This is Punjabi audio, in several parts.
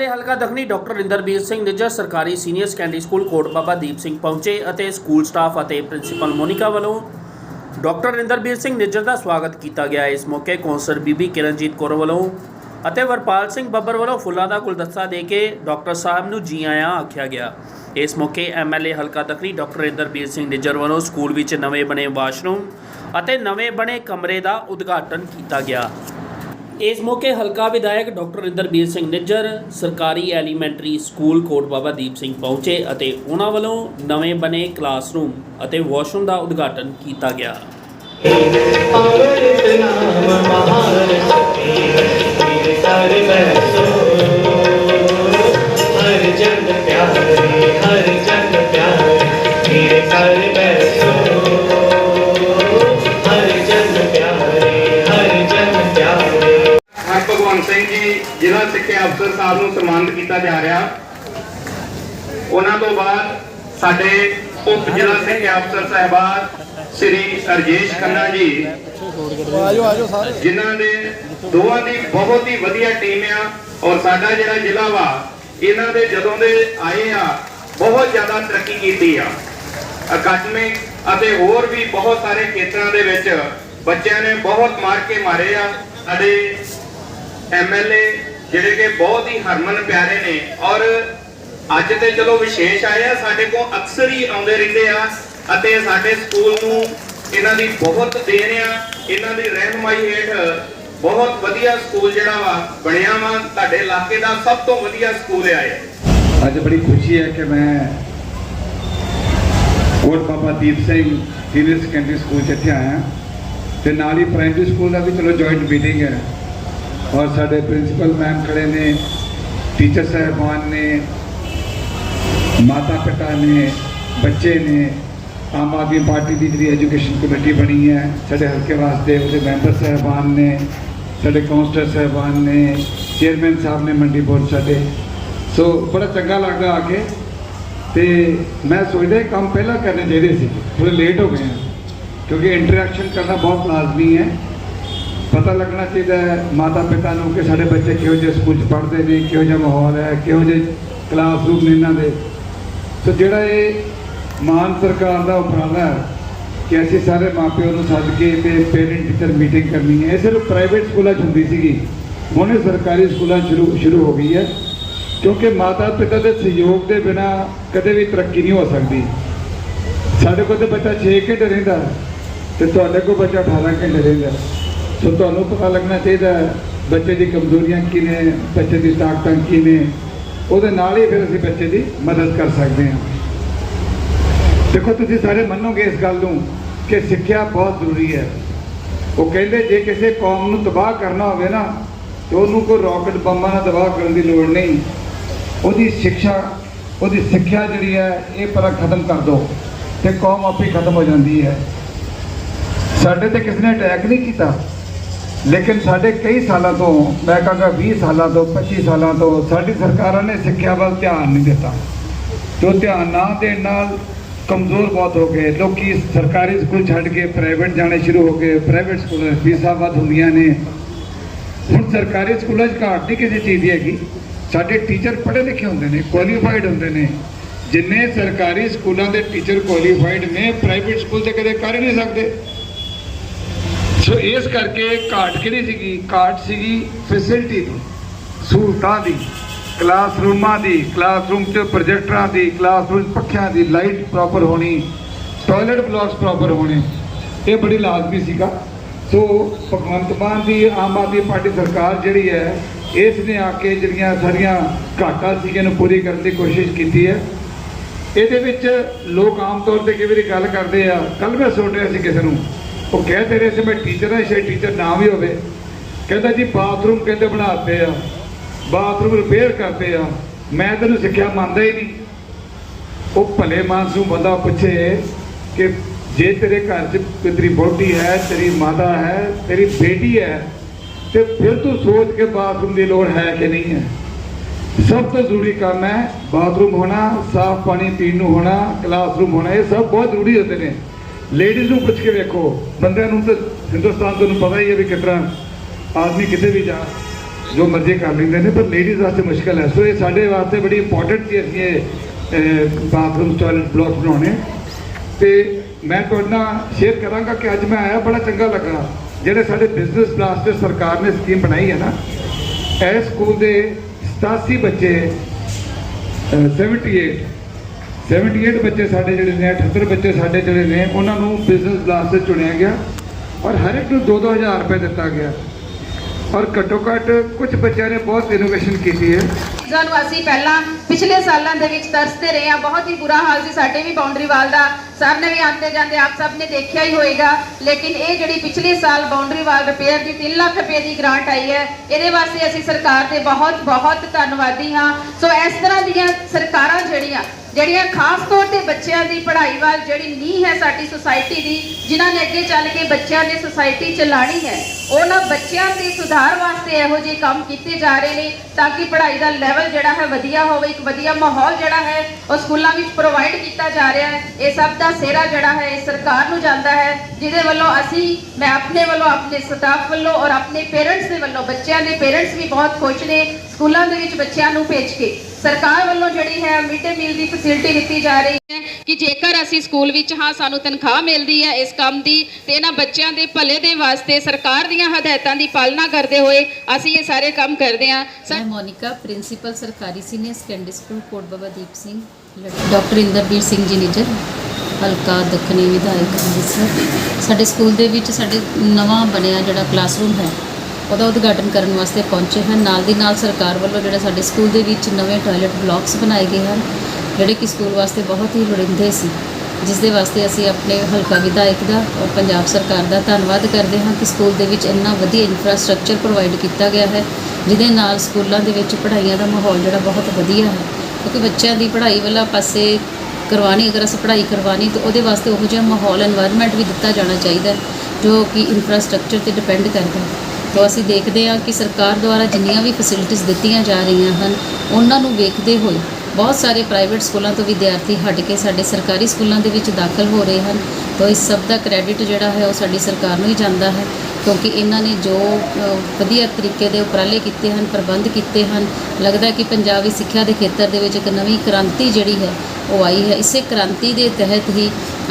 ਐਮਐਲਏ ਹਲਕਾ ਦੱਖਣੀ ਡਾਕਟਰ ਇੰਦਰਬੀਰ ਸਿੰਘ ਨਿੱਜਰ ਸਰਕਾਰੀ senior secondary school Kot Baba Deep Singh ਪਹੁੰਚੇ ਅਤੇ ਸਕੂਲ ਸਟਾਫ ਅਤੇ ਪ੍ਰਿੰਸੀਪਲ ਮੋਨਿਕਾ ਵੱਲੋਂ ਡਾਕਟਰ ਇੰਦਰਬੀਰ ਸਿੰਘ ਨਿੱਜਰ ਦਾ ਸਵਾਗਤ ਕੀਤਾ ਗਿਆ। ਇਸ ਮੌਕੇ ਕੌਂਸਲਰ ਬੀਬੀ ਕਿਰਨਜੀਤ ਕੌਰ ਵੱਲੋਂ ਅਤੇ ਵਰਪਾਲ ਸਿੰਘ ਬੱਬਰ ਵੱਲੋਂ ਫੁੱਲਾਂ ਦਾ ਗੁਲਦਸਤਾ ਦੇ ਕੇ ਡਾਕਟਰ ਸਾਹਿਬ ਨੂੰ ਜੀ ਆਇਆਂ ਆਖਿਆ ਗਿਆ। ਇਸ ਮੌਕੇ ਐਮਐਲਏ ਹਲਕਾ ਦੱਖਣੀ ਡਾਕਟਰ ਇੰਦਰਬੀਰ ਸਿੰਘ ਨਿੱਜਰ ਵੱਲੋਂ ਸਕੂਲ ਵਿੱਚ ਨਵੇਂ ਬਣੇ ਵਾਸ਼ਰੂਮ ਅਤੇ ਨਵੇਂ ਬਣੇ ਕਮਰੇ ਦਾ ਉਦਘਾਟਨ ਕੀਤਾ ਗਿਆ। ਇਸ ਮੌਕੇ ਹਲਕਾ ਵਿਧਾਇਕ ਡਾਕਟਰ ਇੰਦਰਬੀਰ ਸਿੰਘ ਨਿੱਜਰ, ਸਰਕਾਰੀ ਐਲੀਮੈਂਟਰੀ ਸਕੂਲ ਕੋਟ ਬਾਬਾ ਦੀਪ ਸਿੰਘ ਪਹੁੰਚੇ ਅਤੇ ਉਹਨਾਂ ਵੱਲੋਂ ਨਵੇਂ ਬਣੇ ਕਲਾਸਰੂਮ ਅਤੇ ਵਾਸ਼ਰੂਮ ਦਾ ਉਦਘਾਟਨ ਕੀਤਾ ਗਿਆ। ਸਾਹਿਬ ਨੂੰ ਸਨਮਾਨਿਤ ਕੀਤਾ ਜਾ ਰਿਹਾ। ਉਹਨਾਂ ਤੋਂ ਬਾਅਦ ਸਾਡੇ ਉਪ ਜ਼ਿਲ੍ਹਾ ਸਿੱਖਿਆ ਅਫਸਰ ਸਾਹਿਬਾਨ ਸ੍ਰੀ ਅਰਜੇਸ਼ ਖੰਨਾ ਜੀ ਆਜੋ ਆਜੋ ਸਾਰੇ ਜਿਨ੍ਹਾਂ ਦੇ ਦੋਵਾਂ ਦੀ ਬਹੁਤ ਹੀ ਵਧੀਆ ਟੀਮ ਆ ਔਰ ਸਾਡਾ ਜਿਹੜਾ ਜ਼ਿਲ੍ਹਾ ਵਾ, ਇਹਨਾਂ ਦੇ ਜਦੋਂ ਦੇ ਆਏ ਆ, ਬਹੁਤ ਜ਼ਿਆਦਾ ਤਰੱਕੀ ਕੀਤੀ ਆ। ਅਕੈਡਮਿਕ ਅਤੇ ਹੋਰ ਵੀ ਬਹੁਤ ਸਾਰੇ ਖੇਤਰਾਂ ਦੇ ਵਿੱਚ ਬੱਚਿਆਂ ਨੇ ਬਹੁਤ ਮਾਰ ਕੇ ਮਾਰੇ ਆ। ਸਾਡੇ ਐਮਐਲਏ ਜਿਹੜੇ ਕਿ ਬਹੁਤ ਹੀ ਹਰਮਨ ਪਿਆਰੇ ਨੇ ਔਰ ਅੱਜ ਤੇ ਚਲੋ ਵਿਸ਼ੇਸ਼ ਆਏ ਆ, ਸਾਡੇ ਕੋਲ ਅਕਸਰ ਹੀ ਆਉਂਦੇ ਰਹਿੰਦੇ ਆ ਅਤੇ ਸਾਡੇ ਸਕੂਲ ਨੂੰ ਇਹਨਾਂ ਦੀ ਬਹੁਤ ਦੇਣ ਆ, ਇਹਨਾਂ ਦੀ ਰਹਿਨਮਾਈ ਹੇਠ ਬਹੁਤ ਵਧੀਆ ਸਕੂਲ ਜਿਹੜਾ ਵਾ ਬਣਿਆ ਵਾ, ਤੁਹਾਡੇ ਇਲਾਕੇ ਦਾ ਸਭ ਤੋਂ ਵਧੀਆ ਸਕੂਲ ਆ ਇਹ। ਅੱਜ ਬੜੀ ਖੁਸ਼ੀ ਹੈ ਕਿ ਮੈਂ Kot Baba Deep Singh senior secondary school 'ਚ ਇੱਥੇ ਆਇਆ ਤੇ ਨਾਲ ਹੀ ਪ੍ਰਾਇਮਰੀ ਸਕੂਲ ਦਾ ਵੀ ਚਲੋ ਜੁਆਇੰਟ ਮੀਟਿੰਗ ਹੈ। ਔਰ ਸਾਡੇ ਪ੍ਰਿੰਸੀਪਲ ਮੈਮ ਖੜੇ ਨੇ, ਟੀਚਰ ਸਾਹਿਬਾਨ ਨੇ, ਮਾਤਾ ਪਿਤਾ ਨੇ, ਬੱਚੇ ਨੇ, ਆਮ ਆਦਮੀ ਪਾਰਟੀ ਦੀ ਜਿਹੜੀ ਐਜੂਕੇਸ਼ਨ ਕਮੇਟੀ ਬਣੀ ਹੈ, ਸਾਡੇ ਹਲਕੇ ਵਾਸਤੇ ਉਹਦੇ ਮੈਂਬਰ ਸਾਹਿਬਾਨ ਨੇ, ਸਾਡੇ ਕਾਉਂਸਲਰ ਸਾਹਿਬਾਨ ਨੇ, ਚੇਅਰਮੈਨ ਸਾਹਿਬ ਨੇ ਮੰਡੀ ਬੋਰਡ ਸਾਡੇ। ਸੋ ਬੜਾ ਚੰਗਾ ਲੱਗਦਾ ਆ ਕੇ ਤੇ ਮੈਂ ਸੋਚਦਾ ਕੰਮ ਪਹਿਲਾਂ ਕਰਨੇ ਚਾਹੀਦੇ ਸੀ। ਥੋੜੇ ਲੇਟ ਹੋ ਗਏ ਆ। ਕਿਉਂਕਿ ਇੰਟਰੈਕਸ਼ਨ ਕਰਨਾ ਬਹੁਤ ਲਾਜ਼ਮੀ ਹੈ। ਪਤਾ ਲੱਗਣਾ ਚਾਹੀਦਾ ਹੈ ਮਾਤਾ ਪਿਤਾ ਨੂੰ ਕਿ ਸਾਡੇ ਬੱਚੇ ਕਿਹੋ ਜਿਹੇ ਸਕੂਲ 'ਚ ਪੜ੍ਹਦੇ ਨੇ, ਕਿਹੋ ਜਿਹਾ ਮਾਹੌਲ ਹੈ, ਕਿਹੋ ਜਿਹੇ ਕਲਾਸਰੂਮ ਨੇ ਇਹਨਾਂ ਦੇ। ਸੋ ਜਿਹੜਾ ਇਹ ਮਾਨ ਸਰਕਾਰ ਦਾ ਉਪਰਾਲਾ ਹੈ ਕਿ ਅਸੀਂ ਸਾਰੇ ਮਾਪਿਆਂ ਨੂੰ ਸੱਦ ਕੇ ਤੇ ਪੇਰੈਂਟ ਟੀਚਰ ਮੀਟਿੰਗ ਕਰਨੀ ਹੈ, ਇਹ ਸਿਰਫ ਪ੍ਰਾਈਵੇਟ ਸਕੂਲਾਂ 'ਚ ਹੁੰਦੀ ਸੀਗੀ। ਹੁਣ ਇਹ ਸਰਕਾਰੀ ਸਕੂਲਾਂ ਸ਼ੁਰੂ ਸ਼ੁਰੂ ਹੋ ਗਈ ਹੈ, ਕਿਉਂਕਿ ਮਾਤਾ ਪਿਤਾ ਦੇ ਸਹਿਯੋਗ ਦੇ ਬਿਨਾ ਕਦੇ ਵੀ ਤਰੱਕੀ ਨਹੀਂ ਹੋ ਸਕਦੀ। ਸਾਡੇ ਕੋਲ ਤੇ ਬੱਚਾ 6 ਘੰਟੇ ਰਹਿੰਦਾ ਤੇ ਤੁਹਾਡੇ ਕੋਲ ਬੱਚਾ 18 ਘੰਟੇ ਰਹਿੰਦਾ। ਸੋ ਤੁਹਾਨੂੰ ਪਤਾ ਲੱਗਣਾ ਚਾਹੀਦਾ ਬੱਚੇ ਦੀ ਕਮਜ਼ੋਰੀਆਂ ਕੀ ਨੇ ਬੱਚੇ ਦੀ ਤਾਕਤਾਂ ਕੀ ਨੇ ਉਹਦੇ ਨਾਲ ਹੀ ਫਿਰ ਅਸੀਂ ਬੱਚੇ ਦੀ ਮਦਦ ਕਰ ਸਕਦੇ ਹਾਂ। ਦੇਖੋ, ਤੁਸੀਂ ਸਾਰੇ ਮੰਨੋਗੇ ਇਸ ਗੱਲ ਨੂੰ ਕਿ ਸਿੱਖਿਆ ਬਹੁਤ ਜ਼ਰੂਰੀ ਹੈ। ਉਹ ਕਹਿੰਦੇ, ਜੇ ਕਿਸੇ ਕੌਮ ਨੂੰ ਤਬਾਹ ਕਰਨਾ ਹੋਵੇ ਨਾ, ਤੇ ਉਹਨੂੰ ਕੋਈ ਰਾਕਟ ਬੰਬਾਂ ਨਾਲ ਤਬਾਹ ਕਰਨ ਦੀ ਲੋੜ ਨਹੀਂ। ਉਹਦੀ ਸਿੱਖਿਆ ਉਹਦੀ ਸਿੱਖਿਆ ਜਿਹੜੀ ਹੈ, ਇਹ ਪਰ ਖਤਮ ਕਰ ਦੋ ਤੇ ਕੌਮ ਆਪੇ ਹੀ ਖਤਮ ਹੋ ਜਾਂਦੀ ਹੈ। ਸਾਡੇ ਤੇ ਕਿਸੇ ਨੇ ਅਟੈਕ ਨਹੀਂ ਕੀਤਾ। ਲੇਕਿਨ ਸਾਡੇ ਕਈ ਸਾਲਾਂ ਤੋਂ, ਮੈਂ ਕਹਾਂਗਾ 20 ਸਾਲਾਂ ਤੋਂ 25 ਸਾਲਾਂ ਤੋਂ, ਸਾਡੀ ਸਰਕਾਰਾਂ ਨੇ ਸਿੱਖਿਆ ਵੱਲ ਧਿਆਨ ਨਹੀਂ ਦਿੱਤਾ। ਜੋ ਧਿਆਨ ਨਾ ਦੇਣ ਨਾਲ ਕਮਜ਼ੋਰ ਬਹੁਤ ਹੋ ਗਏ। ਲੋਕੀ ਸਰਕਾਰੀ ਸਕੂਲ ਛੱਡ ਕੇ ਪ੍ਰਾਈਵੇਟ ਜਾਣੇ ਸ਼ੁਰੂ ਹੋ ਗਏ। ਪ੍ਰਾਈਵੇਟ ਸਕੂਲਾਂ 'ਚ ਫੀਸਾਂ ਵੱਧ ਹੁੰਦੀਆਂ ਨੇ। ਹੁਣ ਸਰਕਾਰੀ ਸਕੂਲਾਂ 'ਚ ਘਾਟ ਨਹੀਂ ਕਿਸੇ ਚੀਜ਼ ਦੀ ਹੈਗੀ। ਸਾਡੇ ਟੀਚਰ ਪੜ੍ਹੇ ਲਿਖੇ ਹੁੰਦੇ ਨੇ ਕੁਆਲੀਫਾਈਡ ਹੁੰਦੇ ਨੇ। ਜਿੰਨੇ ਸਰਕਾਰੀ ਸਕੂਲਾਂ ਦੇ ਟੀਚਰ ਕੁਆਲੀਫਾਈਡ ਨੇ ਪ੍ਰਾਈਵੇਟ ਸਕੂਲ ਤੇ ਕਦੇ ਕਰ ਹੀ ਨਹੀਂ ਸਕਦੇ। ਸੋ ਇਸ ਕਰਕੇ ਘਾਟ ਕਿਹੜੀ ਸੀਗੀ? ਘਾਟ ਸੀਗੀ ਫੈਸਿਲਿਟੀ ਦੀ, ਸਹੂਲਤਾਂ ਦੀ ਕਲਾਸਰੂਮਾਂ ਦੀ ਕਲਾਸਰੂਮ 'ਚ ਪ੍ਰੋਜੈਕਟਰਾਂ ਦੀ ਕਲਾਸਰੂਮ 'ਚ ਪੱਖਿਆਂ ਦੀ ਲਾਈਟ ਪ੍ਰੋਪਰ ਹੋਣੀ ਟਾਇਲਟ ਬਲਾਕਸ ਪ੍ਰੋਪਰ ਹੋਣੇ, ਇਹ ਬੜੀ ਲਾਜ਼ਮੀ ਸੀਗਾ। ਸੋ ਭਗਵੰਤ ਮਾਨ ਦੀ, ਆਮ ਆਦਮੀ ਪਾਰਟੀ ਸਰਕਾਰ ਜਿਹੜੀ ਹੈ, ਇਸ ਨੇ ਆ ਕੇ ਜਿਹੜੀਆਂ ਸਾਰੀਆਂ ਘਾਟਾਂ ਸੀਗੀਆਂ ਨੂੰ ਪੂਰੀ ਕਰਨ ਦੀ ਕੋਸ਼ਿਸ਼ ਕੀਤੀ ਹੈ। ਇਹਦੇ ਵਿੱਚ ਲੋਕ ਆਮ ਤੌਰ ਤੇ ਕਈ ਵਾਰੀ ਗੱਲ ਕਰਦੇ ਆ ਕੱਲ ਮੈਂ ਸੁਣ ਰਿਹਾ ਸੀ ਕਿਸੇ ਨੂੰ। ਉਹ ਕਹਿ ਕਹਿੰਦੇ ਰਹੇ ਸੀ, ਮੈਂ ਟੀਚਰ ਹਾਂ, ਸ਼ਾਇਦ ਟੀਚਰ ਨਾ ਵੀ ਹੋਵੇ। ਕਹਿੰਦਾ ਜੀ ਬਾਥਰੂਮ ਕਹਿੰਦੇ ਬਣਾਤੇ ਆ। ਬਾਥਰੂਮ ਰਿਪੇਅਰ ਕਰਦੇ ਆ। ਮੈਂ ਤੈਨੂੰ ਸਿੱਖਿਆ ਮੰਨਦਾ ਹੀ ਨਹੀਂ। ਉਹ ਭਲੇ ਮਾਨਸੂ ਬੰਦਾ ਪੁੱਛੇ ਕਿ ਜੇ ਤੇਰੇ ਘਰ 'ਚ ਤੇਰੀ ਬੋਟੀ ਹੈ, ਤੇਰੀ ਮਾਤਾ ਹੈ, ਤੇਰੀ ਬੇਟੀ ਹੈ, ਤੇ ਫਿਰ ਤੂੰ ਸੋਚ ਕੇ ਬਾਥਰੂਮ ਦੀ ਲੋੜ ਹੈ ਕਿ ਨਹੀਂ ਹੈ? ਸਭ ਤੋਂ ਜ਼ਰੂਰੀ ਕੰਮ ਹੈ ਬਾਥਰੂਮ ਹੋਣਾ, ਸਾਫ਼ ਪਾਣੀ ਪੀਣ ਨੂੰ ਹੋਣਾ ਕਲਾਸਰੂਮ ਹੋਣਾ, ਇਹ ਸਭ ਬਹੁਤ ਜ਼ਰੂਰੀ ਹੁੰਦੇ ਨੇ। ਲੇਡੀਜ਼ ਨੂੰ ਪੁੱਛ ਕੇ ਵੇਖੋ। ਬੰਦਿਆਂ ਨੂੰ ਤਾਂ ਹਿੰਦੁਸਤਾਨ ਤੁਹਾਨੂੰ ਪਤਾ ਹੀ ਹੈ ਵੀ ਕਿਸ ਤਰ੍ਹਾਂ ਆਦਮੀ ਕਿਤੇ ਵੀ ਜਾ, ਜੋ ਮਰਜ਼ੀ ਕਰ ਲੈਂਦੇ ਨੇ, ਪਰ ਲੇਡੀਜ਼ ਵਾਸਤੇ ਮੁਸ਼ਕਲ ਹੈ। ਸੋ ਇਹ ਸਾਡੇ ਵਾਸਤੇ ਬੜੀ ਇੰਪੋਰਟੈਂਟ ਸੀ ਅਸੀਂ ਇਹ ਬਾਥਰੂਮ ਟਾਇਲਟ ਬਲਾਕ ਬਣਾਉਣੇ। ਤੇ ਮੈਂ ਤੁਹਾਡੇ ਨਾਲ ਸ਼ੇਅਰ ਕਰਾਂਗਾ ਕਿ ਅੱਜ ਮੈਂ ਆਇਆ, ਬੜਾ ਚੰਗਾ ਲੱਗਾ। ਜਿਹੜੇ ਸਾਡੇ ਬਿਜ਼ਨਸ ਬਲਾਸਟਰ ਸਰਕਾਰ ਨੇ ਸਕੀਮ ਬਣਾਈ ਹੈ ਨਾ, ਇਹ ਸਕੂਲ ਦੇ 87 ਬੱਚੇ, ਅਹ 78 78 ਬੱਚੇ ਸਾਡੇ ਜਿਹੜੇ ਨੇ 78 ਬੱਚੇ ਸਾਡੇ ਜਿਹੜੇ ਨੇ, ਉਹਨਾਂ ਨੂੰ ਬਿਜ਼ਨਸ ਬਲਾਸਟਰ ਚੁਣਿਆ ਗਿਆ ਔਰ ਹਰ ਇੱਕ ਨੂੰ 2-2000 ਰੁਪਏ ਦਿੱਤਾ ਗਿਆ। ਔਰ ਘੱਟੋ ਘੱਟ ਕੁਝ ਬੱਚਿਆਂ ਨੇ ਬਹੁਤ ਇਨੋਵੇਸ਼ਨ ਕੀਤੀ ਹੈ। ਚੀਜ਼ਾਂ ਅਸੀਂ ਪਹਿਲਾਂ ਪਿਛਲੇ ਸਾਲਾਂ ਦੇ ਵਿੱਚ ਤਰਸਦੇ ਰਹੇ ਹਾਂ। ਬਹੁਤ ਹੀ ਬੁਰਾ ਹਾਲ ਸੀ। ਸਾਡੇ ਵੀ ਬਾਉਂਡਰੀ ਵਾਲ ਦਾ ਸਰ ਨੇ ਵੀ ਆਉਂਦੇ ਜਾਂਦੇ ਆਪ ਸਭ ਨੇ ਦੇਖਿਆ ਹੀ ਹੋਏਗਾ। ਲੇਕਿਨ ਇਹ ਜਿਹੜੀ ਪਿਛਲੇ ਸਾਲ ਬਾਉਂਡਰੀ ਵਾਲ ਰਿਪੇਅਰ ਦੀ 3 ਲੱਖ ਰੁਪਏ ਦੀ ਗ੍ਰਾਂਟ ਆਈ ਹੈ, ਇਹਦੇ ਵਾਸਤੇ ਅਸੀਂ ਸਰਕਾਰ ਦੇ ਬਹੁਤ ਬਹੁਤ ਧੰਨਵਾਦੀ ਹਾਂ। ਸੋ ਇਸ ਤਰ੍ਹਾਂ ਦੀਆਂ ਸਰਕਾਰਾਂ ਜਿਹੜੀਆਂ ਜਿਹੜੀਆਂ ਖਾਸ ਤੌਰ ਤੇ ਬੱਚਿਆਂ ਦੀ ਪੜ੍ਹਾਈ ਵੱਲ ਜਿਹੜੀ ਨੀਂਹ ਹੈ ਸਾਡੀ ਸੁਸਾਇਟੀ ਦੀ, ਜਿਨ੍ਹਾਂ ਨੇ ਅੱਗੇ ਚੱਲ ਕੇ ਬੱਚਿਆਂ ਨੇ ਸੁਸਾਇਟੀ ਚਲਾਣੀ ਹੈ, ਉਹਨਾਂ ਬੱਚਿਆਂ ਦੇ ਸੁਧਾਰ ਵਾਸਤੇ ਇਹੋ ਜਿਹੇ ਕੰਮ ਕੀਤੇ ਜਾ ਰਹੇ ਨੇ ਤਾਂ ਕਿ ਪੜ੍ਹਾਈ ਦਾ ਲੈਵਲ ਜਿਹੜਾ ਹੈ ਵਧੀਆ ਹੋਵੇ, ਇੱਕ ਵਧੀਆ ਮਾਹੌਲ ਜਿਹੜਾ ਹੈ, ਉਹ ਸਕੂਲਾਂ ਵਿੱਚ ਪ੍ਰੋਵਾਈਡ ਕੀਤਾ ਜਾ ਰਿਹਾ ਹੈ। ਇਹ ਸਭ ਦਾ ਸਿਹਰਾ ਜਿਹੜਾ ਹੈ, ਇਹ ਸਰਕਾਰ ਨੂੰ ਜਾਂਦਾ ਹੈ, ਜਿਹਦੇ ਵੱਲੋਂ ਅਸੀਂ, ਮੈਂ ਆਪਣੇ ਵੱਲੋਂ, ਆਪਣੇ ਸਟਾਫ ਵੱਲੋਂ ਔਰ ਆਪਣੇ ਪੇਰੈਂਟਸ ਦੇ ਵੱਲੋਂ, ਬੱਚਿਆਂ ਦੇ ਪੇਰੈਂਟਸ ਵੀ ਬਹੁਤ ਖੁਸ਼ ਨੇ, ਸਕੂਲਾਂ ਦੇ ਵਿੱਚ ਬੱਚਿਆਂ ਨੂੰ ਭੇਜ ਕੇ। ਸਰਕਾਰ ਵੱਲੋਂ ਜਿਹੜੀ ਹੈ ਮਿਡ ਡੇ ਮੀਲ ਦੀ ਫੈਸਿਲਿਟੀ ਦਿੱਤੀ ਜਾ ਰਹੀ ਹੈ ਕਿ ਜੇਕਰ ਅਸੀਂ ਸਕੂਲ ਵਿੱਚ ਹਾਂ, ਸਾਨੂੰ ਤਨਖਾਹ ਮਿਲਦੀ ਹੈ ਇਸ ਕੰਮ ਦੀ ਤੇ ਇਹਨਾਂ ਬੱਚਿਆਂ ਦੇ ਭਲੇ ਦੇ ਵਾਸਤੇ ਸਰਕਾਰ ਦੀਆਂ ਹਦਾਇਤਾਂ ਦੀ ਪਾਲਣਾ ਕਰਦੇ ਹੋਏ ਅਸੀਂ ਇਹ ਸਾਰੇ ਕੰਮ ਕਰਦੇ ਹਾਂ। ਮੈਂ ਮੋਨਿਕਾ, ਪ੍ਰਿੰਸੀਪਲ ਸਰਕਾਰੀ senior secondary school Kot Baba Deep Singh doctor Inderbir Singh ji Nijjar ਹਲਕਾ ਦੱਖਣੀ ਵਿਧਾਇਕ ਅੰਮ੍ਰਿਤਸਰ ਸਾਡੇ ਸਕੂਲ ਦੇ ਵਿੱਚ ਸਾਡੇ ਨਵਾਂ ਬਣਿਆ ਜਿਹੜਾ ਕਲਾਸਰੂਮ ਹੈ ਉਹਦਾ ਉਦਘਾਟਨ ਕਰਨ ਵਾਸਤੇ ਪਹੁੰਚੇ ਹਨ। ਨਾਲ ਦੀ ਨਾਲ ਸਰਕਾਰ ਵੱਲੋਂ ਜਿਹੜਾ ਸਾਡੇ ਸਕੂਲ ਦੇ ਵਿੱਚ ਨਵੇਂ ਟਾਇਲਟ ਬਲਾਕਸ ਬਣਾਏ ਗਏ ਹਨ, ਜਿਹੜੇ ਕਿ ਸਕੂਲ ਵਾਸਤੇ ਬਹੁਤ ਹੀ ਲੋੜੀਂਦੇ ਸੀ। ਜਿਸ ਦੇ ਵਾਸਤੇ ਅਸੀਂ ਆਪਣੇ ਹਲਕਾ ਵਿਧਾਇਕ ਦਾ ਔਰ ਪੰਜਾਬ ਸਰਕਾਰ ਦਾ ਧੰਨਵਾਦ ਕਰਦੇ ਹਾਂ ਕਿ ਸਕੂਲ ਦੇ ਵਿੱਚ ਇੰਨਾ ਵਧੀਆ ਇਨਫਰਾਸਟ੍ਰਕਚਰ ਪ੍ਰੋਵਾਈਡ ਕੀਤਾ ਗਿਆ ਹੈ, ਜਿਹਦੇ ਨਾਲ ਸਕੂਲਾਂ ਦੇ ਵਿੱਚ ਪੜ੍ਹਾਈਆਂ ਦਾ ਮਾਹੌਲ ਜਿਹੜਾ ਬਹੁਤ ਵਧੀਆ ਹੈ। ਕਿਉਂਕਿ ਬੱਚਿਆਂ ਦੀ ਪੜ੍ਹਾਈ ਵਾਲਾ ਪਾਸੇ ਕਰਵਾਣੀ ਅਗਰ ਅਸੀਂ ਪੜ੍ਹਾਈ ਕਰਵਾਣੀ ਤਾਂ ਉਹਦੇ ਵਾਸਤੇ ਉਹੋ ਜਿਹਾ ਮਾਹੌਲ এনवायरमेंट ਵੀ ਦਿੱਤਾ ਜਾਣਾ ਚਾਹੀਦਾ ਜੋ ਕਿ ਇਨਫਰਾਸਟ੍ਰਕਚਰ ਤੇ ਡਿਪੈਂਡ ਕਰਦਾ ਹੈ। ਤਾਂ ਅਸੀਂ ਦੇਖਦੇ ਹਾਂ ਕਿ ਸਰਕਾਰ ਦੁਆਰਾ ਜਿੰਨੀਆਂ ਵੀ ਫੈਸਿਲਿਟੀਆਂ ਦਿੱਤੀਆਂ ਜਾ ਰਹੀਆਂ ਹਨ, ਉਹਨਾਂ ਨੂੰ ਵੇਖਦੇ ਹੋਏ ਬਹੁਤ ਸਾਰੇ ਪ੍ਰਾਈਵੇਟ ਸਕੂਲਾਂ ਤੋਂ ਵਿਦਿਆਰਥੀ ਹਟ ਕੇ ਸਾਡੇ ਸਰਕਾਰੀ ਸਕੂਲਾਂ ਦੇ ਵਿੱਚ ਦਾਖਲ ਹੋ ਰਹੇ ਹਨ। ਤਾਂ ਇਸ ਸਭ ਦਾ ਕ੍ਰੈਡਿਟ ਜਿਹੜਾ ਹੈ ਉਹ ਸਾਡੀ ਸਰਕਾਰ ਨੂੰ ਹੀ ਜਾਂਦਾ ਹੈ, ਕਿਉਂਕਿ ਇਹਨਾਂ ਨੇ ਜੋ ਵਧੀਆ ਤਰੀਕੇ ਦੇ ਉਪਰਾਲੇ ਕੀਤੇ ਹਨ, ਪ੍ਰਬੰਧ ਕੀਤੇ ਹਨ, ਲੱਗਦਾ ਕਿ ਪੰਜਾਬੀ ਸਿੱਖਿਆ ਦੇ ਖੇਤਰ ਦੇ ਵਿੱਚ ਇੱਕ ਨਵੀਂ ਕ੍ਰਾਂਤੀ ਜਿਹੜੀ ਹੈ ਉਹ ਆਈ ਹੈ। ਇਸੇ ਕ੍ਰਾਂਤੀ ਦੇ ਤਹਿਤ ਹੀ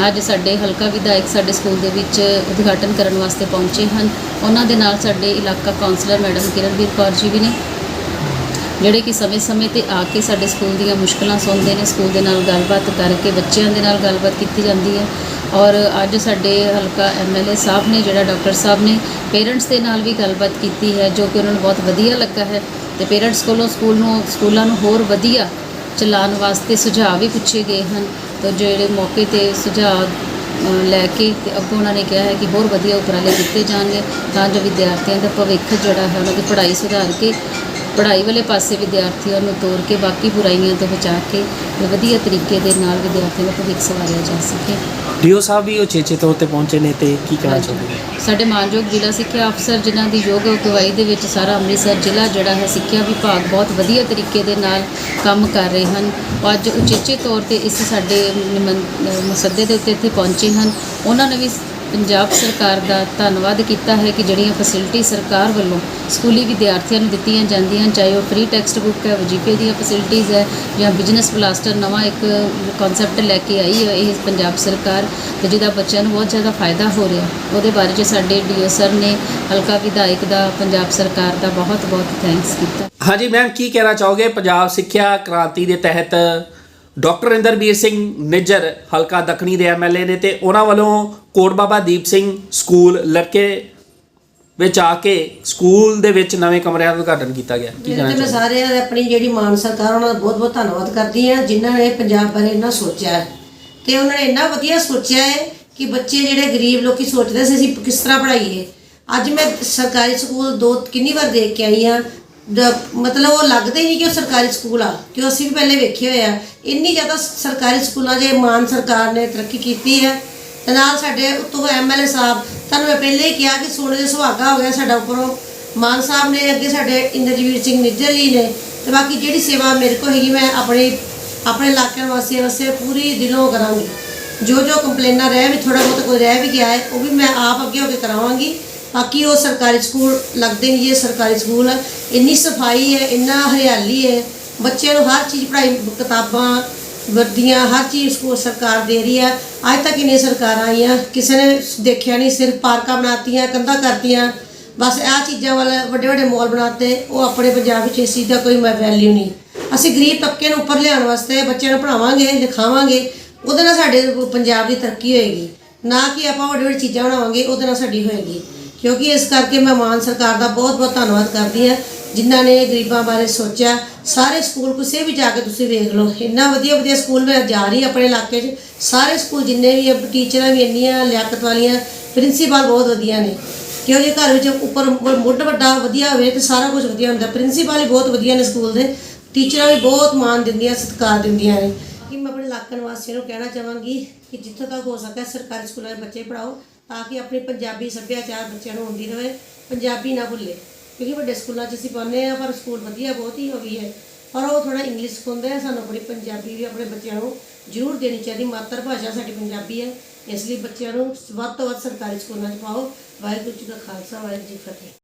ਅੱਜ ਸਾਡੇ ਹਲਕਾ ਵਿਧਾਇਕ ਸਾਡੇ ਸਕੂਲ ਦੇ ਵਿੱਚ ਉਦਘਾਟਨ ਕਰਨ ਵਾਸਤੇ ਪਹੁੰਚੇ ਹਨ। ਉਹਨਾਂ ਦੇ ਨਾਲ ਸਾਡੇ ਇਲਾਕਾ ਕਾਉਂਸਲਰ ਮੈਡਮ ਕਿਰਨਵੀਰ ਕੌਰ ਜੀ ਵੀ ਨੇ ਜਿਹੜੇ ਕਿ ਸਮੇਂ-ਸਮੇਂ ਤੇ ਆ ਕੇ ਸਾਡੇ ਸਕੂਲ ਦੀਆਂ ਮੁਸ਼ਕਲਾਂ ਸੁਣਦੇ ਨੇ, ਸਕੂਲ ਦੇ ਨਾਲ ਗੱਲਬਾਤ ਕਰਕੇ ਬੱਚਿਆਂ ਦੇ ਨਾਲ ਗੱਲਬਾਤ ਕੀਤੀ ਜਾਂਦੀ ਹੈ। ਔਰ ਅੱਜ ਸਾਡੇ ਹਲਕਾ ਐਮਐਲਏ ਸਾਹਿਬ ਨੇ, ਜਿਹੜਾ ਡਾਕਟਰ ਸਾਹਿਬ ਨੇ ਪੇਰੈਂਟਸ ਦੇ ਨਾਲ ਵੀ ਗੱਲਬਾਤ ਕੀਤੀ ਹੈ, ਜੋ ਕਿ ਉਹਨਾਂ ਨੂੰ ਬਹੁਤ ਵਧੀਆ ਲੱਗਾ ਹੈ ਤੇ ਪੇਰੈਂਟਸ ਕੋਲੋਂ ਸਕੂਲ ਨੂੰ, ਸਕੂਲਾਂ ਨੂੰ ਹੋਰ ਵਧੀਆ ਚਲਾਉਣ ਵਾਸਤੇ ਸੁਝਾਅ ਵੀ ਪੁੱਛੇ ਗਏ ਹਨ। ਤਾਂ ਜਿਹੜੇ ਮੌਕੇ ਤੇ ਸੁਝਾਅ ਲੈ ਕੇ ਤੇ ਅੱਗੋਂ ਉਹਨਾਂ ਨੇ ਕਿਹਾ ਹੈ ਕਿ ਹੋਰ ਵਧੀਆ ਉਪਰਾਲੇ ਕੀਤੇ ਜਾਣਗੇ ਤਾਂ ਜੋ ਵਿਦਿਆਰਥੀਆਂ ਦਾ ਭਵਿੱਖ ਜਿਹੜਾ ਹੈ ਉਹਨਾਂ ਦੀ ਪੜ੍ਹਾਈ ਸੁਧਾਰ ਕੇ ਪੜ੍ਹਾਈ ਵਾਲੇ ਪਾਸੇ ਵਿਦਿਆਰਥੀਆਂ ਨੂੰ ਤੋਰ ਕੇ ਬਾਕੀ ਬੁਰਾਈਆਂ ਤੋਂ ਬਚਾ ਕੇ ਵਧੀਆ ਤਰੀਕੇ ਦੇ ਨਾਲ ਵਿਦਿਆਰਥੀਆਂ ਦਾ ਭਵਿੱਖ ਸਵਾਰਿਆ ਜਾ ਸਕੇ। ਡੀਓ ਸਾਹਿਬ ਵੀ ਉਚੇਚੇ ਤੌਰ ਤੇ ਪਹੁੰਚੇ ਨੇ ਤੇ ਕੀ ਕਹਿਣਾ ਚਾਹੁੰਦੇ ਨੇ ਸਾਡੇ ਮਾਨਯੋਗ ਜ਼ਿਲ੍ਹਾ ਸਿੱਖਿਆ ਅਫਸਰ ਜਿਨ੍ਹਾਂ ਦੀ ਯੋਗ ਅਗਵਾਈ ਦੇ ਵਿੱਚ ਸਾਰਾ ਅੰਮ੍ਰਿਤਸਰ ਜ਼ਿਲ੍ਹਾ ਜਿਹੜਾ ਹੈ ਸਿੱਖਿਆ ਵਿਭਾਗ ਬਹੁਤ ਵਧੀਆ ਤਰੀਕੇ ਦੇ ਨਾਲ ਕੰਮ ਕਰ ਰਹੇ ਹਨ। ਅੱਜ ਉਚੇਚੇ ਤੌਰ ਤੇ ਇਸ ਸਾਡੇ ਨਿਮੰ- ਅਹ ਮਸੱਦੇ ਦੇ ਉੱਤੇ ਇੱਥੇ ਪਹੁੰਚੇ ਹਨ। ਉਹਨਾਂ ਨੇ ਵੀ ਪੰਜਾਬ ਸਰਕਾਰ ਦਾ ਧੰਨਵਾਦ ਕੀਤਾ ਹੈ ਕਿ ਜਿਹੜੀਆਂ ਫੈਸਿਲਿਟੀ ਸਰਕਾਰ ਵੱਲੋਂ ਸਕੂਲੀ ਵਿਦਿਆਰਥੀਆਂ ਨੂੰ ਦਿੱਤੀਆਂ ਜਾਂਦੀਆਂ ਹਨ, ਚਾਹੇ ਉਹ ਫ੍ਰੀ ਟੈਕਸਟ ਬੁੱਕ ਹੈ, ਵਜੀਫੇ ਦੀਆਂ ਫੈਸਿਲਿਟੀਜ਼ ਹੈ ਜਾਂ ਬਿਜ਼ਨਸ ਬਲਾਸਟਰ ਨਵਾਂ ਇੱਕ ਕਨਸੈਪਟ ਲੈ ਕੇ ਆਈ ਹੈ, ਇਹ ਪੰਜਾਬ ਸਰਕਾਰ ਤੇ ਜਿਹਦਾ ਬੱਚਿਆਂ ਨੂੰ ਬਹੁਤ ਜ਼ਿਆਦਾ ਫਾਇਦਾ ਹੋ ਰਿਹਾ। ਉਹਦੇ ਬਾਰੇ 'ਚ ਸਾਡੇ ਡੀਓ ਸਰ ਨੇ ਹਲਕਾ ਵਿਧਾਇਕ ਦਾ, ਪੰਜਾਬ ਸਰਕਾਰ ਦਾ ਬਹੁਤ ਬਹੁਤ ਥੈਂਕਸ ਕੀਤਾ। ਹਾਂਜੀ ਮੈਮ ਕੀ ਕਹਿਣਾ ਚਾਹੋਗੇ? ਪੰਜਾਬ ਸਿੱਖਿਆ ਕ੍ਰਾਂਤੀ ਦੇ ਤਹਿਤ ਡਾਕਟਰ ਇੰਦਰਬੀਰ ਸਿੰਘ ਨਿੱਜਰ ਹਲਕਾ ਦੱਖਣੀ ਦੇ ਐਮਐਲਏ ਨੇ ਤੇ ਉਹਨਾਂ ਵੱਲੋਂ ਕੋਟ ਬਾਬਾ ਦੀਪ ਸਿੰਘ ਸਕੂਲ ਲੜਕੇ ਵਿੱਚ ਆ ਕੇ ਸਕੂਲ ਦੇ ਵਿੱਚ ਨਵੇਂ ਕਮਰਿਆਂ ਦਾ ਉਦਘਾਟਨ ਕੀਤਾ ਗਿਆ। ਕੀ ਕਹਿਣਾ ਮੈਂ ਚਾਹੋਗੇ ਸਾਰਿਆਂ ਦਾ ਆਪਣੀ ਜਿਹੜੀ ਮਾਨ ਸਰਕਾਰ ਉਹਨਾਂ ਦਾ ਬਹੁਤ ਬਹੁਤ ਧੰਨਵਾਦ ਕਰਦੀ ਹਾਂ ਜਿਨ੍ਹਾਂ ਨੇ ਪੰਜਾਬ ਬਾਰੇ ਇੰਨਾ ਸੋਚਿਆ ਹੈ। ਤੇ ਉਹਨਾਂ ਨੇ ਇੰਨਾ ਵਧੀਆ ਸੋਚਿਆ ਹੈ ਕਿ ਬੱਚੇ ਜਿਹੜੇ ਗਰੀਬ ਲੋਕੀ ਸੋਚਦੇ ਸੀ ਅਸੀਂ ਕਿਸ ਤਰ੍ਹਾਂ ਪੜ੍ਹਾਈਏ। ਅੱਜ ਮੈਂ ਸਰਕਾਰੀ ਸਕੂਲ ਦੋ ਕਿੰਨੀ ਵਾਰ ਦੇਖ ਕੇ ਆਈ ਹਾਂ ਦ- ਮਤਲਬ ਉਹ ਲੱਗਦੇ ਹੀ ਨਹੀਂ ਕਿ ਉਹ ਸਰਕਾਰੀ ਸਕੂਲ ਆ ਕਿ ਅਸੀਂ ਵੀ ਪਹਿਲੇ ਵੇਖੇ ਹੋਏ ਆ। ਇੰਨੀ ਜ਼ਿਆਦਾ ਸਰਕਾਰੀ ਸਕੂਲਾਂ 'ਚ ਮਾਨ ਸਰਕਾਰ ਨੇ ਤਰੱਕੀ ਕੀਤੀ ਹੈ। ਤੇ ਨਾਲ ਸਾਡੇ ਉੱਤੋਂ ਐਮਐਲਏ ਸਾਹਿਬ, ਤੁਹਾਨੂੰ ਮੈਂ ਪਹਿਲੇ ਹੀ ਕਿਹਾ ਕਿ ਸੋਨੇ ਦੇ ਸੁਹਾਗਾ ਹੋ ਗਿਆ ਸਾਡਾ ਉੱਪਰੋਂ। ਮਾਨ ਸਾਹਿਬ ਨੇ ਅੱਗੇ ਸਾਡੇ ਇੰਦਰਜੀਤ ਸਿੰਘ ਨਿੱਜਰ ਜੀ ਨੇ, ਤੇ ਬਾਕੀ ਜਿਹੜੀ ਸੇਵਾ ਮੇਰੇ ਕੋਲ ਹੈਗੀ, ਮੈਂ ਆਪਣੇ ਆਪਣੇ ਇਲਾਕੇ ਵਾਸੀਆਂ ਵਾਸਤੇ ਪੂਰੀ ਦਿਲੋਂ ਕਰਾਂਗੀ। ਜੋ ਜੋ ਕੰਪਲੇਨਾਂ ਰਹਿ ਵੀ ਥੋੜਾ ਬਹੁਤ ਕੋਈ ਰਹਿ ਵੀ ਗਿਆ ਹੈ, ਉਹ ਵੀ ਮੈਂ ਆਪ ਅੱਗੇ ਹੋ ਕੇ ਕਰਾਵਾਂਗੀ। ਬਾਕੀ ਉਹ ਸਰਕਾਰੀ ਸਕੂਲ ਲੱਗਦੇ ਨਹੀਂ ਇਹ ਸਰਕਾਰੀ ਸਕੂਲ ਆ। ਇੰਨੀ ਸਫ਼ਾਈ ਹੈ, ਇੰਨਾ ਹਰਿਆਲੀ ਹੈ। ਬੱਚਿਆਂ ਨੂੰ ਹਰ ਚੀਜ਼ ਪੜ੍ਹਾਈ, ਕਿਤਾਬਾਂ ਵਰਦੀਆਂ, ਹਰ ਚੀਜ਼ ਸਕੂਲ ਸਰਕਾਰ ਦੇ ਰਹੀ ਹੈ ਅੱਜ ਤੱਕ ਇੰਨੀਆਂ ਸਰਕਾਰਾਂ ਆਈਆਂ, ਕਿਸੇ ਨੇ ਦੇਖਿਆ ਨਹੀਂ, ਸਿਰਫ ਪਾਰਕਾਂ ਬਣਾਤੀਆਂ, ਕੰਧਾਂ ਕਰਤੀਆਂ। ਬਸ ਆਹ ਚੀਜ਼ਾਂ ਵੱਲ ਵੱਡੇ ਵੱਡੇ ਮਾਲ ਬਣਾਤੇ, ਉਹ ਆਪਣੇ ਪੰਜਾਬ ਵਿੱਚ ਇਸ ਚੀਜ਼ ਦਾ ਕੋਈ ਵੈਲਿਊ ਨਹੀਂ। ਅਸੀਂ ਗਰੀਬ ਤਬਕੇ ਨੂੰ ਉੱਪਰ ਲਿਆਉਣ ਵਾਸਤੇ ਬੱਚਿਆਂ ਨੂੰ ਪੜ੍ਹਾਵਾਂਗੇ, ਲਿਖਾਵਾਂਗੇ, ਉਹਦੇ ਨਾਲ ਸਾਡੇ ਪੰਜਾਬ ਦੀ ਤਰੱਕੀ ਹੋਏਗੀ। ਨਾ ਕਿ ਆਪਾਂ ਵੱਡੇ ਵੱਡੇ ਚੀਜ਼ਾਂ ਬਣਾਵਾਂਗੇ, ਉਹਦੇ ਨਾਲ ਸਾਡੀ ਹੋਏਗੀ। ਕਿਉਂਕਿ ਇਸ ਕਰਕੇ ਮੈਂ ਮਾਨ ਸਰਕਾਰ ਦਾ ਬਹੁਤ ਬਹੁਤ ਧੰਨਵਾਦ ਕਰਦੀ ਹਾਂ, ਜਿਨ੍ਹਾਂ ਨੇ ਗਰੀਬਾਂ ਬਾਰੇ ਸੋਚਿਆ। ਸਾਰੇ ਸਕੂਲ ਕਿਸੇ ਵੀ ਜਾ ਕੇ ਤੁਸੀਂ ਵੇਖ ਲਓ, ਇੰਨਾ ਵਧੀਆ ਵਧੀਆ ਸਕੂਲ ਮੈਂ ਜਾ ਰਹੀ ਆਪਣੇ ਇਲਾਕੇ 'ਚ। ਸਾਰੇ ਸਕੂਲ ਜਿੰਨੇ ਵੀ ਟੀਚਰਾਂ ਵੀ ਇੰਨੀਆਂ, ਲਿਆਕਤ ਵਾਲੀਆਂ, ਪ੍ਰਿੰਸੀਪਲ ਬਹੁਤ ਵਧੀਆ ਨੇ। ਕਿਉਂ ਜੇ ਘਰ ਵਿੱਚ ਉੱਪਰ ਮੁੱਢ ਵੱਡਾ ਵਧੀਆ ਹੋਵੇ ਤੇ ਸਾਰਾ ਕੁਝ ਵਧੀਆ ਹੁੰਦਾ। ਪ੍ਰਿੰਸੀਪਲ ਹੀ ਬਹੁਤ ਵਧੀਆ ਨੇ ਸਕੂਲ ਦੇ। ਟੀਚਰਾਂ ਵੀ ਬਹੁਤ ਮਾਣ ਦਿੰਦੀਆਂ, ਸਤਿਕਾਰ ਦਿੰਦੀਆਂ ਨੇ। ਕਿ ਮੈਂ ਆਪਣੇ ਇਲਾਕੇ ਨਿਵਾਸੀਆਂ ਨੂੰ ਕਹਿਣਾ ਚਾਹਾਂਗੀ ਕਿ ਜਿੱਥੋਂ ਤੱਕ ਹੋ ਸਕੇ ਸਰਕਾਰੀ ਸਕੂਲਾਂ ਦੇ ਬੱਚੇ ਪੜਾਓ ਤਾਂ ਕਿ ਆਪਣੀ ਪੰਜਾਬੀ ਸੱਭਿਆਚਾਰ ਬੱਚਿਆਂ ਨੂੰ ਆਉਂਦੀ ਰਹੇ, ਪੰਜਾਬੀ ਨਾ ਭੁੱਲੇ। ਕਿਉਂਕਿ ਵੱਡੇ ਸਕੂਲਾਂ 'ਚ ਅਸੀਂ ਪਾਉਂਦੇ ਆ, ਪਰ ਸਕੂਲ ਵਧੀਆ ਬਹੁਤ ਹੀ ਹੋ ਗਈ ਹੈ। ਪਰ ਉਹ ਥੋੜਾ ਇੰਗਲਿਸ਼ ਸਿਖਾਉਂਦੇ ਆ ਸਾਨੂੰ ਆਪਣੀ ਪੰਜਾਬੀ ਵੀ ਆਪਣੇ ਬੱਚਿਆਂ ਨੂੰ ਜ਼ਰੂਰ ਦੇਣੀ ਚਾਹੀਦੀ। ਮਾਤਰ ਭਾਸ਼ਾ ਸਾਡੀ ਪੰਜਾਬੀ ਹੈ, ਇਸ ਲਈ ਬੱਚਿਆਂ ਨੂੰ ਵੱਧ ਤੋਂ ਵੱਧ ਸਰਕਾਰੀ ਸਕੂਲਾਂ 'ਚ ਪਾਓ। ਵਾਹਿਗੁਰੂ ਜੀ ਕਾ ਖਾਲਸਾ, ਵਾਹਿਗੁਰੂ ਜੀ ਫਤਿਹ।